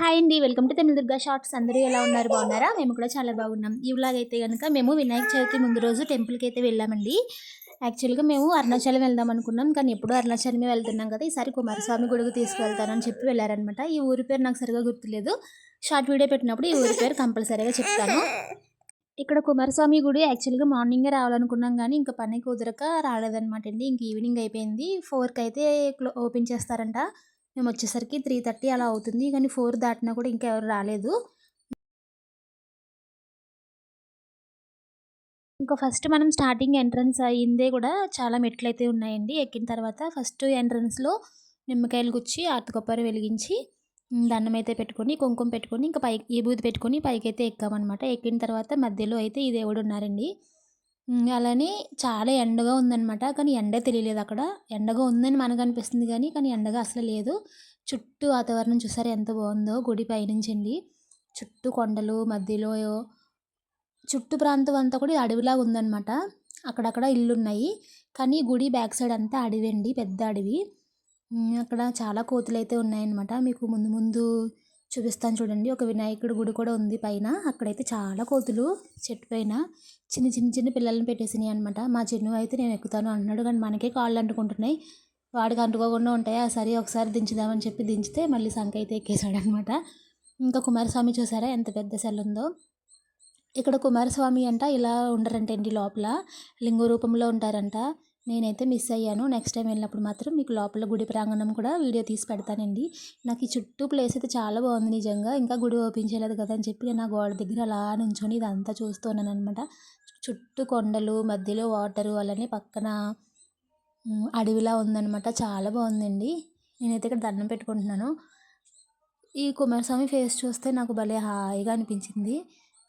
Hi అండి welcome to Tamila Durga shorts. అందరూ ఎలా ఉన్నారు? బాగున్నారా? మేము కూడా చాలా బాగున్నాం. ఈ వ్లాగ్ అయితే కనుక మేము వినాయక చవితి ముందు రోజు టెంపుల్కి అయితే వెళ్ళామండి. యాక్చువల్గా మేము అరుణాచలం వెళ్దాం అనుకున్నాం కానీ ఎప్పుడూ అరుణాచలమే వెళ్తున్నాం కదా ఈసారి కుమారస్వామి గుడికి తీసుకువెళ్తానని చెప్పి వెళ్ళారనమాట ఈ ఊరి పేరు నాకు సరిగా గుర్తులేదు. షార్ట్ వీడియో పెట్టినప్పుడు ఈ ఊరి పేరు కంపల్సరీగా చెప్తాను. ఇక్కడ కుమారస్వామి గుడి యాక్చువల్గా మార్నింగే రావాలనుకున్నాం కానీ ఇంకా పని కుదరక రాలేదనమాట అండి. ఇంక ఈవినింగ్ అయిపోయింది. ఫోర్కి అయితే ఓపెన్ చేస్తారంట. మేము వచ్చేసరికి త్రీ థర్టీ అలా అవుతుంది. కానీ ఫోర్ దాటినా కూడా ఇంకా ఎవరు రాలేదు. ఇంకా ఫస్ట్ మనం స్టార్టింగ్ ఎంట్రన్స్ అయ్యిందే కూడా చాలా మెట్లు అయితే ఉన్నాయండి. ఎక్కిన తర్వాత ఫస్ట్ ఎంట్రన్స్లో నిమ్మకాయలు గుచ్చి ఆర్తకొప్పరి వెలిగించి దండం అయితే పెట్టుకొని కుంకుమ పెట్టుకొని ఇంకా పైకి ఈ బూది పెట్టుకొని పైకి అయితే ఎక్కామన్నమాట. ఎక్కిన తర్వాత మధ్యలో అయితే ఈ దేవుడు ఉన్నారండి. అలానే చాలా ఎండగా ఉందన్నమాట. కానీ ఎండ తెలియలేదు అక్కడ. ఎండగా ఉందని మనకు అనిపిస్తుంది కానీ కానీ ఎండగా అసలు లేదు. చుట్టూ వాతావరణం చూసారా ఎంత బాగుందో. గుడి పైనుంచండి. చుట్టూ కొండలు మధ్యలో చుట్టూ ప్రాంతం అంతా కూడా అడవిలాగా ఉందన్నమాట. అక్కడక్కడ ఇల్లు ఉన్నాయి కానీ గుడి బ్యాక్ సైడ్ అంతా అడవి అండి. పెద్ద అడవి. అక్కడ చాలా కోతులు అయితే ఉన్నాయన్నమాట. మీకు ముందు ముందు చూపిస్తాను చూడండి. ఒక వినాయకుడి గుడి కూడా ఉంది పైన. అక్కడైతే చాలా కోతులు చెట్టు పైన చిన్న చిన్న చిన్న పిల్లల్ని పెట్టేసినాయి అనమాట మా చిన్న అయితే నేను ఎక్కుతాను అంటున్నాడు కానీ మనకే కాళ్ళు అంటుకుంటున్నాయి. వాడికి అంటుకోకుండా ఆ సరే ఒకసారి దించుదామని చెప్పి దించితే మళ్ళీ సంఖ అయితే ఎక్కేసాడు అనమాట ఇంకా కుమారస్వామి చూసారా? ఎంత పెద్ద సెల్ ఉందో. ఇక్కడ కుమారస్వామి అంట ఇలా ఉండరంటండి లోపల. లింగ రూపంలో ఉంటారంట. నేనైతే మిస్ అయ్యాను. నెక్స్ట్ టైం వెళ్ళినప్పుడు మాత్రం మీకు లోపల గుడి ప్రాంగణం కూడా వీడియో తీసి పెడతానండి. నాకు ఈ చుట్టూ ప్లేస్ అయితే చాలా బాగుంది నిజంగా. ఇంకా గుడి ఓపెన్ చేయలేదు కదా అని చెప్పి నేను ఆ గోడ దగ్గర అలా నుంచొని ఇదంతా చూస్తున్నాను అనమాట చుట్టూ కొండలు మధ్యలో వాటరు అలానే పక్కన అడవిలా ఉందన్నమాట. చాలా బాగుందండి. నేనైతే ఇక్కడ దండం పెట్టుకుంటున్నాను. ఈ కుమారస్వామి ఫేస్ చూస్తే నాకు భలే హాయిగా అనిపించింది.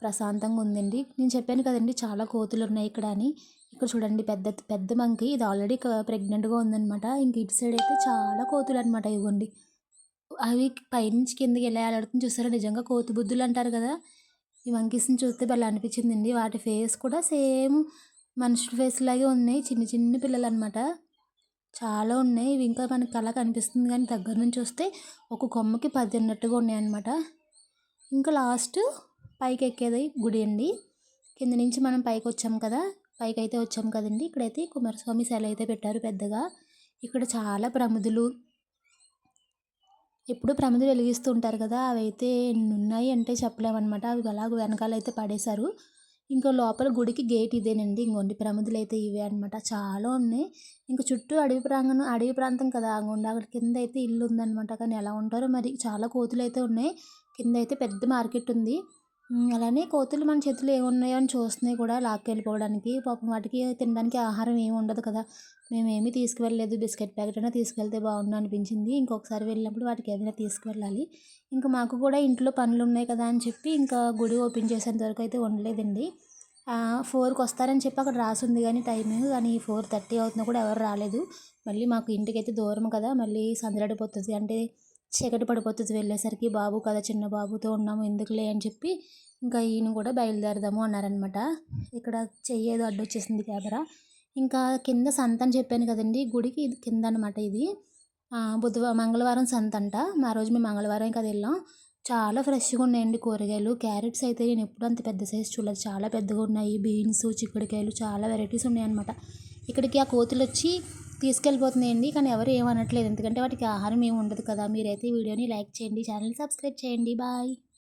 ప్రశాంతంగా ఉందండి. నేను చెప్పాను కదండి చాలా కోతులు ఉన్నాయి ఇక్కడ అని. ఇక్కడ చూడండి పెద్ద పెద్ద మంకి ఇది ఆల్రెడీ ప్రెగ్నెంట్గా ఉందనమాట ఇంక ఇటు సైడ్ అయితే చాలా కోతులు అనమాట ఇవ్వండి అవి పైనుంచి కిందకి ఎలా ఆడుతుంది చూస్తారా నిజంగా కోతి బుద్ధులు అంటారు కదా? ఈ మంకీస్ని చూస్తే భలే అనిపించిందండి. వాటి ఫేస్ కూడా సేమ్ మనుషుల ఫేస్ లాగే ఉన్నాయి. చిన్న చిన్న పిల్లలు అనమాట చాలా ఉన్నాయి. ఇవి ఇంకా మనకి కళ కనిపిస్తుంది కానీ దగ్గర నుంచి వస్తే ఒక కొమ్మకి పది ఉన్నట్టుగా ఉన్నాయన్నమాట. ఇంకా లాస్ట్ పైకి ఎక్కేది గుడి అండి. కింద నుంచి మనం పైకి వచ్చాం కదా? పైకి అయితే వచ్చాం కదండి. ఇక్కడైతే కుమారస్వామి సెల అయితే పెట్టారు పెద్దగా. ఇక్కడ చాలా ప్రమిదులు. ఎప్పుడు ప్రమిదలు వెలిగిస్తూ ఉంటారు కదా అవి అయితే ఎన్ని ఉన్నాయి అంటే చెప్పలేమన్నమాట. అవి అలా వెనకాల అయితే పడేశారు. ఇంకా లోపల గుడికి గేట్ ఇదేనండి. ఇంకోండి ప్రమిదలు అయితే ఇవే అనమాట చాలా ఉన్నాయి. ఇంకా చుట్టూ అడవి ప్రాంగణం అడవి ప్రాంతం కదా. అంగోండి అక్కడ కింద అయితే ఇల్లు ఉందనమాట కానీ ఎలా ఉంటారో మరి. చాలా కోతులు అయితే ఉన్నాయి. కింద అయితే పెద్ద మార్కెట్ ఉంది. అలానే కోతులు మన చేతిలో ఏమున్నాయో అని చూస్తున్నాయి కూడా లాక్కెళ్ళిపోవడానికి. పాపం వాటికి తినడానికి ఆహారం ఏమి ఉండదు కదా. మేమేమీ తీసుకువెళ్ళలేదు. బిస్కెట్ ప్యాకెట్ అయినా తీసుకెళ్తే బాగుండు అనిపించింది. ఇంకొకసారి వెళ్ళినప్పుడు వాటికి ఏమైనా తీసుకువెళ్ళాలి. ఇంకా మాకు కూడా ఇంట్లో పనులు ఉన్నాయి కదా అని చెప్పి ఇంకా గుడి ఓపెన్ చేసేంత వరకు అయితే ఉండలేదండి. ఫోర్కి వస్తారని చెప్పి అక్కడ రాసింది కానీ టైం కానీ ఫోర్ థర్టీ అవుతున్నా కూడా ఎవరు రాలేదు. మళ్ళీ మాకు ఇంటికి అయితే దూరం కదా. మళ్ళీ సందడిపోతుంది అంటే చీకటి పడిపోతుంది వెళ్ళేసరికి బాబు కదా చిన్న బాబుతో ఉన్నాము ఎందుకులే? అని చెప్పి ఇంకా ఈయన కూడా బయలుదేరదాము అన్నారనమాట ఇక్కడ చెయ్యేదో అడ్డొచ్చేసింది కెమెరా. ఇంకా కింద సంత అని చెప్పాను కదండి గుడికి ఇది కింద అనమాట ఇది బుధవారం మంగళవారం సంత అంట. మా రోజు మేము మంగళవారం కదా వెళ్ళాం. చాలా ఫ్రెష్గా ఉన్నాయండి కూరగాయలు. క్యారెట్స్ అయితే నేను ఎప్పుడు అంత పెద్ద సైజు చూడలేదు. చాలా పెద్దగా ఉన్నాయి. బీన్స్ చిక్కుడుకాయలు చాలా వెరైటీస్ ఉన్నాయన్నమాట. ఇక్కడికి ఆ కోతులు వచ్చి తీసుకెళ్ళిపోతున్నాయండి. కానీ ఎవరు ఏమనట్లేదు ఎందుకంటే వాటికి ఆహారం ఏమి ఉండదు కదా. మీరైతే వీడియోని లైక్ చేయండి. ఛానల్ని సబ్స్క్రైబ్ చేయండి. బాయ్.